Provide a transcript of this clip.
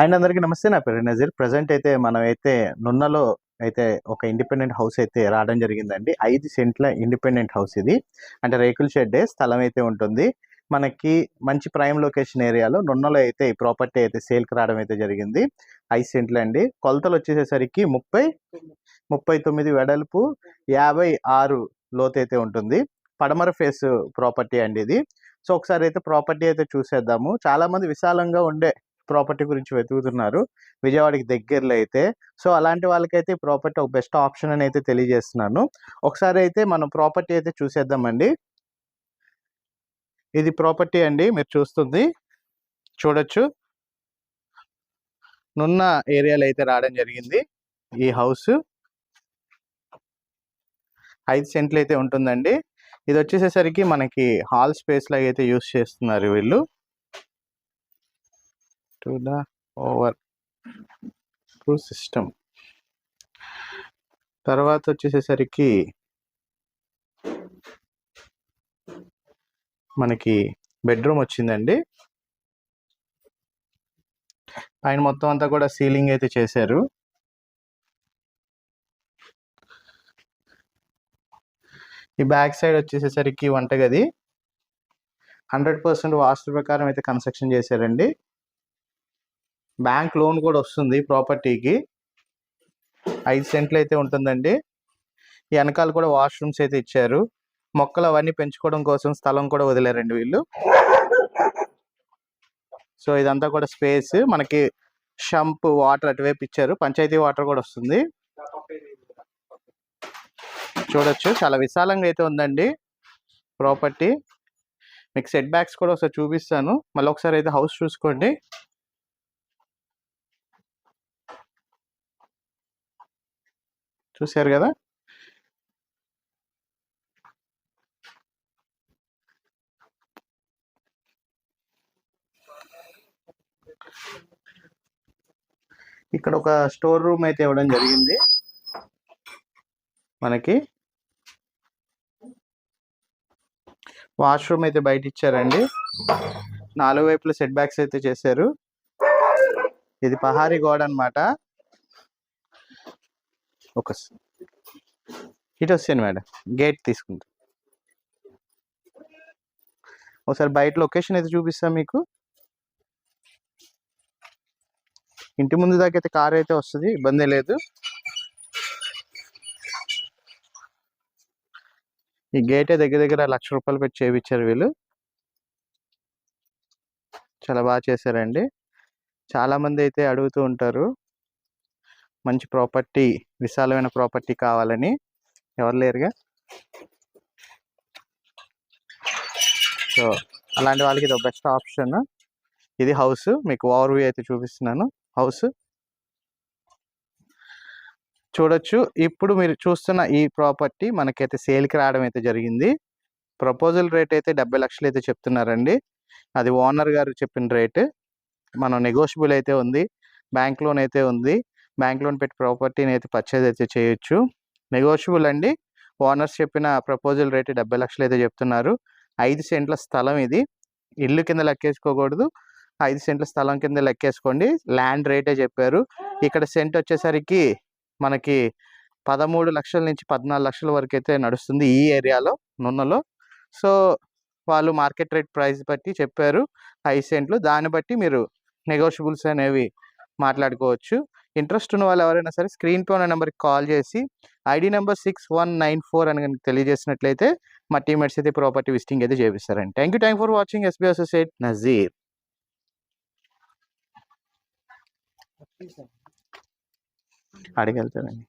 And అందరికీ నమస్తే. నా పేరు నజీర్. ప్రజెంట్ అయితే మనం అయితే నున్నలో అయితే ఒక ఇండిపెండెంట్ హౌస్ అయితే రావడం జరిగిందండి. ఐదు సెంట్ల ఇండిపెండెంట్ హౌస్ ఇది. అంటే రేకుల షెడ్డే స్థలం అయితే ఉంటుంది. మనకి మంచి ప్రైమ్ లొకేషన్ ఏరియాలో నున్నలో అయితే ఈ ప్రాపర్టీ అయితే సేల్కి రావడం అయితే జరిగింది. ఐదు సెంట్లు అండి కొలతలు వచ్చేసేసరికి ముప్పై ముప్పై తొమ్మిది వెడల్పు యాభై ఆరు లోతు అయితే ఉంటుంది. పడమర ఫేస్ ప్రాపర్టీ అండి ఇది. సో ఒకసారి అయితే ప్రాపర్టీ అయితే చూసేద్దాము. చాలామంది విశాలంగా ఉండే ప్రాపర్టీ గురించి వెతుకుతున్నారు. విజయవాడకి దగ్గరలో అయితే. సో అలాంటి వాళ్ళకైతే ప్రాపర్టీ ఒక బెస్ట్ ఆప్షన్ అని అయితే తెలియజేస్తున్నాను. ఒకసారి అయితే మనం ప్రాపర్టీ అయితే చూసేద్దామండి. ఇది ప్రాపర్టీ అండి మీరు చూస్తుంది. చూడొచ్చు. నున్న ఏరియాలో అయితే రావడం జరిగింది. ఈ హౌస్. ఐదు సెంట్లు అయితే ఉంటుందండి. ఇది వచ్చేసేసరికి మనకి హాల్ స్పేస్ లాగా అయితే యూస్ చేస్తున్నారు వీళ్ళు. To the over to system తర్వాత వచ్చేసేసరికి మనకి బెడ్రూమ్ వచ్చిందండి. పైన మొత్తం అంతా కూడా సీలింగ్ అయితే చేశారు. ఈ బ్యాక్ సైడ్ వచ్చేసేసరికి వంటగది. హండ్రెడ్ పర్సెంట్ వాస్తు ప్రకారం అయితే కన్స్ట్రక్షన్ చేశారండి. బ్యాంక్ లోన్ కూడా వస్తుంది ప్రాపర్టీకి. ఐదు సెంట్లు అయితే ఉంటుందండి. ఈ వెనకాల కూడా వాష్రూమ్స్ అయితే ఇచ్చారు. మొక్కలు అవన్నీ పెంచుకోవడం కోసం స్థలం కూడా వదిలేరండి వీళ్ళు. సో ఇదంతా కూడా స్పేస్. మనకి షంప్ వాటర్ అటువైపు ఇచ్చారు. పంచాయతీ వాటర్ కూడా వస్తుంది. చూడొచ్చు. చాలా విశాలంగా అయితే ఉందండి ప్రాపర్టీ. మీకు సెట్ బ్యాక్స్ కూడా ఒకసారి చూపిస్తాను. మళ్ళీ ఒకసారి అయితే హౌస్ చూసుకోండి. చూశారు కదా? ఇక్కడ ఒక స్టోర్ రూమ్ అయితే ఇవ్వడం జరిగింది. మనకి. వాష్రూమ్ అయితే బయట ఇచ్చారండి. నాలుగు వైపులు సెట్ బ్యాక్స్ అయితే చేశారు. ఇది పహారీ గోడ అనమాట ఒక ఇటు వచ్చాను మేడం గేట్ తీసుకుంటా. ఒకసారి బయట లొకేషన్ అయితే చూపిస్తాను మీకు. ఇంటి ముందు దాకా అయితే కార్ అయితే వస్తుంది ఇబ్బంది లేదు. ఈ గేటే దగ్గర దగ్గర లక్ష రూపాయలు పెట్టి చేయించారు వీళ్ళు. చాలా బాగా చేశారండి. చాలా మంది అయితే అడుగుతూ ఉంటారు. మంచి ప్రాపర్టీ విశాలమైన ప్రాపర్టీ కావాలని ఎవరు లేరుగా? సో అలాంటి వాళ్ళకి ఇది బెస్ట్ ఆప్షన్. ఇది హౌస్ మీకు ఓవర్ వ్యూ అయితే చూపిస్తున్నాను. హౌస్. చూడొచ్చు. ఇప్పుడు మీరు చూస్తున్న ఈ ప్రాపర్టీ మనకైతే సేల్కి రావడం అయితే జరిగింది. ప్రపోజల్ రేట్ అయితే డెబ్బై లక్షలు అయితే చెప్తున్నారండి. అది ఓనర్ గారు చెప్పిన రేటు. మనం నెగోషియబుల్ అయితే ఉంది. బ్యాంక్ లోన్ అయితే ఉంది. బ్యాంక్ లోన్ పెట్టి ప్రాపర్టీని అయితే పర్చేజ్ అయితే చేయొచ్చు. నెగోషియబుల్ అండి. ఓనర్స్ చెప్పిన ప్రపోజల్ రేట్ డెబ్బై లక్షలు అయితే చెప్తున్నారు. ఐదు సెంట్ల స్థలం ఇది. ఇల్లు కింద లెక్కేసుకోకూడదు. ఐదు సెంట్ల స్థలం కింద లెక్కేసుకోండి. ల్యాండ్ రేటే చెప్పారు. ఇక్కడ సెంట్ వచ్చేసరికి మనకి పదమూడు లక్షల నుంచి పద్నాలుగు లక్షల వరకు అయితే నడుస్తుంది ఈ ఏరియాలో నున్నలో. సో వాళ్ళు మార్కెట్ రేట్ ప్రైస్ బట్టి చెప్పారు. ఐదు సెంట్లు. దాన్ని బట్టి మీరు నెగోషియబుల్స్ అనేవి మాట్లాడుకోవచ్చు. ఇంట్రెస్ట్ ఉన్న వాళ్ళు ఎవరైనా సరే స్క్రీన్పై ఉన్న నెంబర్కి కాల్ చేసి ID number six one nine four అని కనుక తెలియజేసినట్లయితే మా టీమేట్స్ అయితే ప్రాపర్టీ విజిటింగ్ అయితే చేపిస్తారండి. Thank you thank for watching SB associate Nazir. అడిగెళ్తానండి.